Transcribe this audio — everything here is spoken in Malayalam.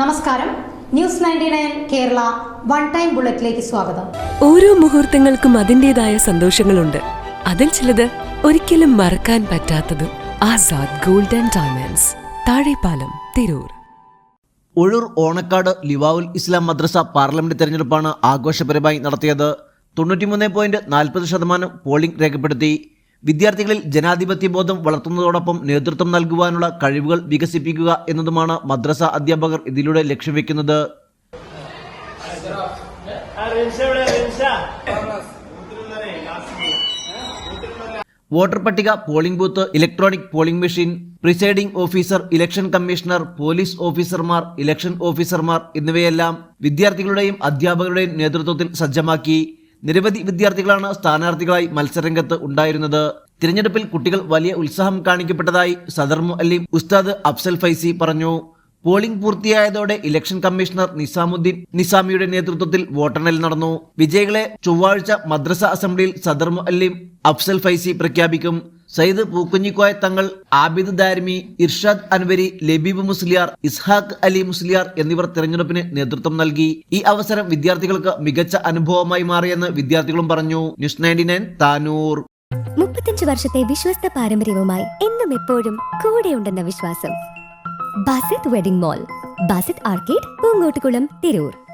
നമസ്കാരം. News ninety nine Kerala one time ബുള്ളറ്റിലേക്ക് സ്വാഗതം. ഓരോ മുഹൂർത്തങ്ങൾക്കും അതിന്റെതായ സന്തോഷങ്ങളുണ്ട്. അതിൽ ചിലത് ഒരിക്കലും മറക്കാൻ പറ്റാത്തതും Azad golden diamonds Thazhepalam Tirur. Ozhur Onakkad Liwaul Islam Madrasa parliament തെരഞ്ഞെടുപ്പാണ് ആഘോഷപരമായി നടത്തിയത്. തൊണ്ണൂറ്റിമൂന്ന് പോയിന്റ് നാൽപ്പത് ശതമാനം പോളിംഗ് രേഖപ്പെടുത്തി. വിദ്യാർത്ഥികളിൽ ജനാധിപത്യ ബോധം വളർത്തുന്നതോടൊപ്പം നേതൃത്വം നൽകുവാനുള്ള കഴിവുകൾ വികസിപ്പിക്കുക എന്നതുമാണ് മദ്രസ അധ്യാപകർ ഇതിലൂടെ ലക്ഷ്യം വെക്കുന്നത്. വോട്ടർ പട്ടിക polling booth electronic polling machine presiding officer election commissioner police ഓഫീസർമാർ ഇലക്ഷൻ ഓഫീസർമാർ എന്നിവയെല്ലാം വിദ്യാർത്ഥികളുടെയും അധ്യാപകരുടെയും നേതൃത്വത്തിൽ സജ്ജമാക്കി. നിരവധി വിദ്യാർത്ഥികളാണ് സ്ഥാനാർത്ഥികളായി മത്സരരംഗത്ത് ഉണ്ടായിരുന്നത്. തിരഞ്ഞെടുപ്പിൽ കുട്ടികൾ വലിയ ഉത്സാഹം കാണിക്കപ്പെട്ടതായി സദർ മുഅല്ലിം ഉസ്താദ് അഫ്സൽ ഫൈസി പറഞ്ഞു. പോളിംഗ് പൂർത്തിയായതോടെ ഇലക്ഷൻ കമ്മീഷണർ നിസാമുദ്ദീൻ നിസാമിയുടെ നേതൃത്വത്തിൽ വോട്ടെണ്ണൽ നടന്നു. വിജയികളെ ചൊവ്വാഴ്ച മദ്രസ അസംബ്ലിയിൽ സദർ മുഅല്ലിം അഫ്സൽ ഫൈസി പ്രഖ്യാപിക്കും. സയ്യിദ് പൂക്കുഞ്ഞിക്കോയ തങ്ങൾ ആബിദ് ദാരിമി ഇർഷാദ് അൻവരി ലബീബ് മുസ്ലിയാർ ഇസ്ഹാഖ് അലി മുസ്ലിയാർ എന്നിവർ തെരഞ്ഞെടുപ്പിന് നേതൃത്വം നൽകി. ഈ അവസരം വിദ്യാർത്ഥികൾക്ക് മികച്ച അനുഭവമായി മാറിയെന്ന് വിദ്യാർത്ഥികളും പറഞ്ഞു. News ninety nine Tanur. മുപ്പത്തഞ്ച് വർഷത്തെ വിശ്വസ്ത പാരമ്പര്യവുമായി എന്നും എപ്പോഴും കൂടെ ഉണ്ടെന്ന വിശ്വാസം. Basith wedding mall Basith arcade Poongottukulam Tirur.